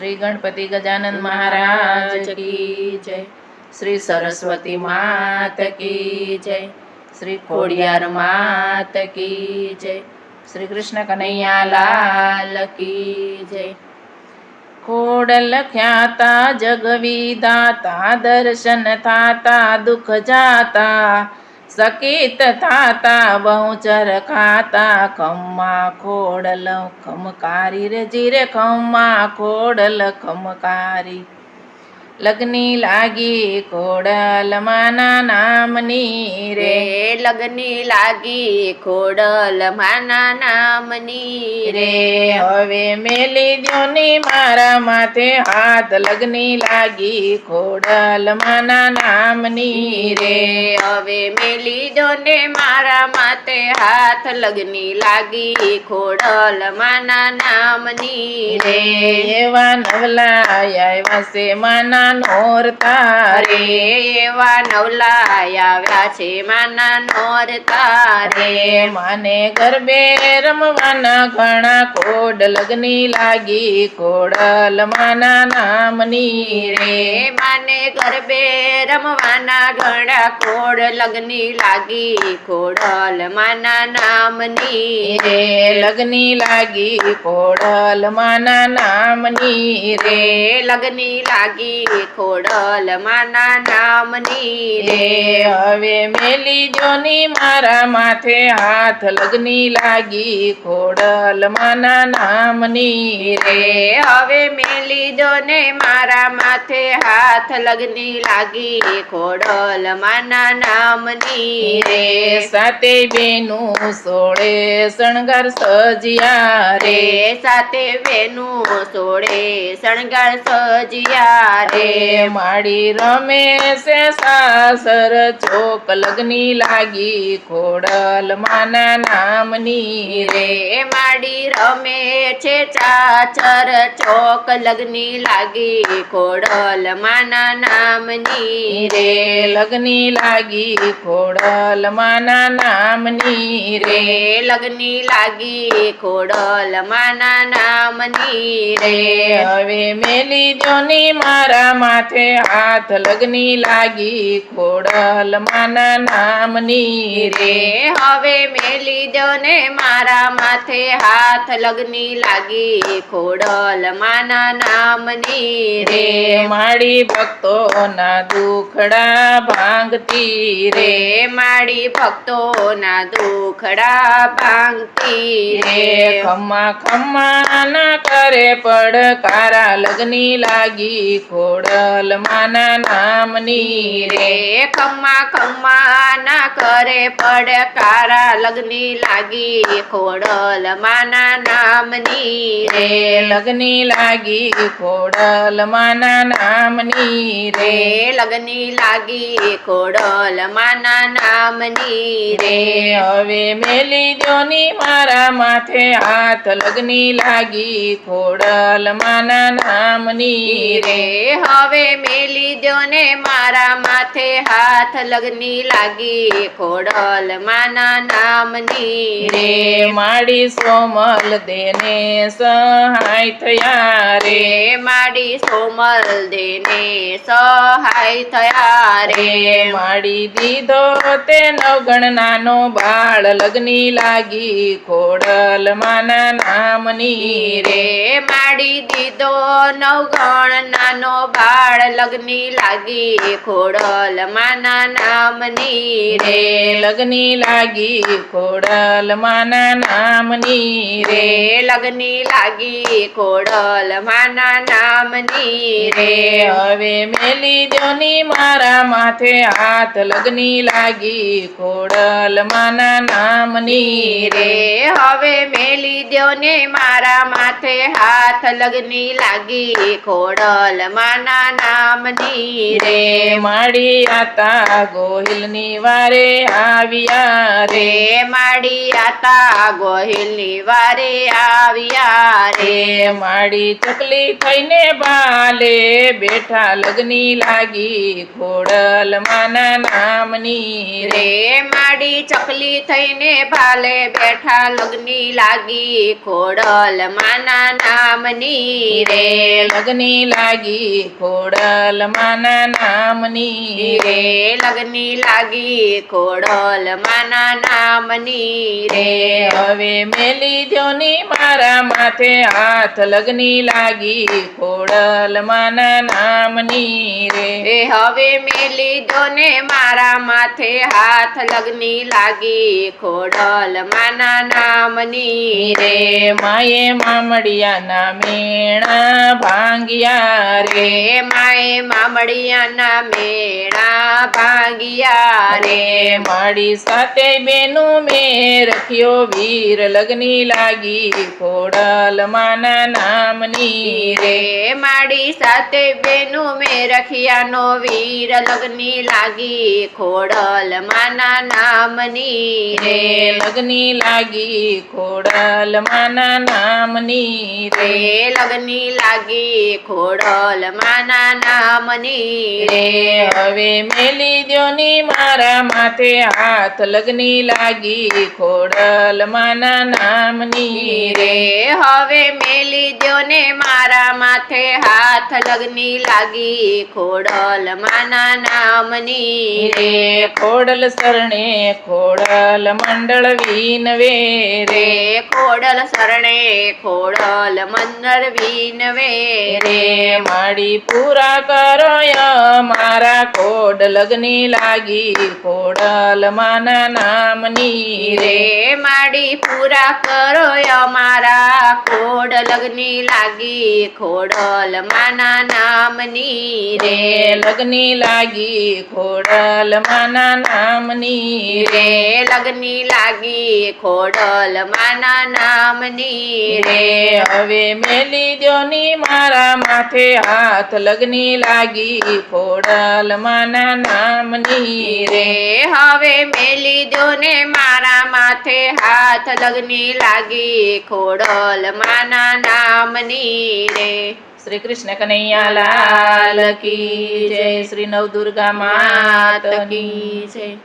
શ્રી ગણપતિ ગજાનંદ મહારાજ કી જય. શ્રી સરસ્વતી માત કી જય. શ્રી ખોડિયાર માત કી જય. શ્રી કૃષ્ણ કનૈયા લાલ કી જય. ખોડલ ખ્યાતા જગવિદાતા, દર્શન થાતા, દુઃખ જાતા સકિત થાતા બહુચર ખાતા ખમ્મા ખોડલ ખમકારી રે જીરે ખમ્મા ખોડલ ખમકારી લગ્ની લાગી ખોડલ માના નામની રે લગની લાગી ખોડલ માના નામની રે હવે મેલી દ્યોની મારા માથે હાથ. લગ્ની લાગી ખોડલ માના નામની રે હવે મેલી દોને મારા માથે હાથ. લગની લાગી ખોડલ માના નામની રે રે એવા નવલા આવ્યા છે માના નોરતા રે રે એવા નવલા આવ્યા છે માના નોરતા રે મને ગરબે રમવાના ઘણા કોડ લગની લાગી કોડલ માના નામની રે. માને ગરબે રમવાના ઘણા કોડ લગની લાગી કોડલ માના નામની રે. લગની લાગી કોડલ માના નામની રે. લગની લાગી ખોડલ માના નામની રે. રે હવે મેલી જોની મારા માથે હાથ લગ્ની લાગી ખોડલ માના નામની રે. રે હવે મેલી જોને મારા માથે હાથ લગની લાગી ખોડલ માના નામની રે. રે સાતે બેનું સોળે શણગાર સજિયા રે. સાતે બેનું સોળે શણગાર સજિયા રે. રે માડી રમે છે સાસર ચોક લગની લાગી ખોડલ માના નામની રે. માડી રમે છે ચાચર ચોક લગની લાગી ખોડલ માના નામની રે. લગની લાગી ખોડલ માના નામની રે. લગની લાગી ખોડલ માના નામની રે. હવે મેલી જોની મારા માથે હાથ લગ્ની લાગી ખોડલ માના નામની રે. હવે મેલી દો ને મારા માથે હાથ લગની લાગી ખોડલ માના નામની રે. માડી ભક્તો ના દુખડા ભાંગતી રે. માડી ભક્તો ના દુખડા ભાંગતી રે. ખમ્મા ખમ્મા ના કરે પડકારા લગ્ની લાગી ખોડલ માના નામની રે. ખમ્મા ખમ્મા ના કરે પડકારા લગની લાગી ખોડલ માના નામની રે. લગ્ની લાગી ખોડલ માના નામની રે. લગની લાગી ખોડલ માના નામની રે. હવે મેલી દ્યોની મારા માથે હાથ લગ્ની લાગી ખોડલ માના નામની રે. હવે મેલી ને મારા માથે હાથ લગની લાગી ખોડલ માના નામની રે. માડી સોમલ દેને સહાય થયા રે. માડી સોમલ દેને સહાય થયા રે. માડી દીધો તે નવગણ નાનો બાળ લગ્ની લાગી ખોડલ માના નામની રે. રે માડી દીધો નવગણ નાનો બાળ લગ્ની લાગી ખોડલ માના નામની રે. લગ્ની લાગી ખોડલ માના નામની રે. લગની લાગી ખોડલ માના નામની રે. હવે મેલી દ્યોની મારા માથે હાથ લગ્ની લાગી ખોડલ માના નામની રે. રે હવે મેલી દ્યો ને મારા માથે હાથ લગની લાગી ખોડલ માના માના નામની રે. માડી આતા ગોહિલની વારે આવ્યા રે. આતા ગોહિલની વારે આવ્યા રે. માડી ચકલી થઈને બાલે બેઠા લગની લાગી ખોડલ માના નામની રે. રે માડી ચકલી થઈને ભાલે બેઠા લગની લાગી ખોડલ માના નામની રે. લગની લાગી ખોડલ માના નામની રે. લગની લાગી ખોડલ માના નામની રે. હવે મેલી દ્યોની મારા માથે હાથ લગની લાગી ખોડલ માના નામની રે. એ હવે મેલી દો મારા માથે હાથ લગ્ની લાગી ખોડલ માના નામની રે. માએ મામડિયાના મેણા ભાંગ્યા રે. રે માએ મામડિયાના મેળા ભાંગ્યા રે. મળી માડી સાથે બેનો મેં રખ્યો વીર લગની લાગી. ખોડલ માના નામની રે રે. સાથે બેનું મેં રખિયાનો વીર લગની લાગી ખોડલ માના નામની રે. લગની લાગી ખોડલ માના નામની રે. લગની લાગી ખોડલ માના નામની રે. હવે મેલી દ્યોની મારા માથે હાથ લગની લાગી ખોડલ માના નામની રે. હવે મેલી દ્યો ને મારા માથે હાથ લગ્ની લાગી ખોડલ માના નામની રે. ખોડલ શરણે ખોડલ મંડળ વિનવે રે રે. ખોડલ શરણે ખોડલ મંદર વિનવે રે. માડી પૂરા કરો ય મારા ખોડ લગની લાગી ખોડલ માના નામની રે. માડી પૂરા કરો મારા ખોડ લગની લાગી ખોડલ માના નામની રે. લગની લાગી ખોડલ માના નામની રે. લગ્ની લાગી ખોડલ માના નામની રે. હવે મેલી દ્યોની મારા માથે હાથ. લગની લાગી ખોડલ માના નામની રે. હવે મેલી દો ને મારા માથે હાથ. લગ્ની લાગી ખોડલ માના નામની રે. શ્રી કૃષ્ણ કનૈયા લાલ કી જય. શ્રી નવદુર્ગા માત કી જય.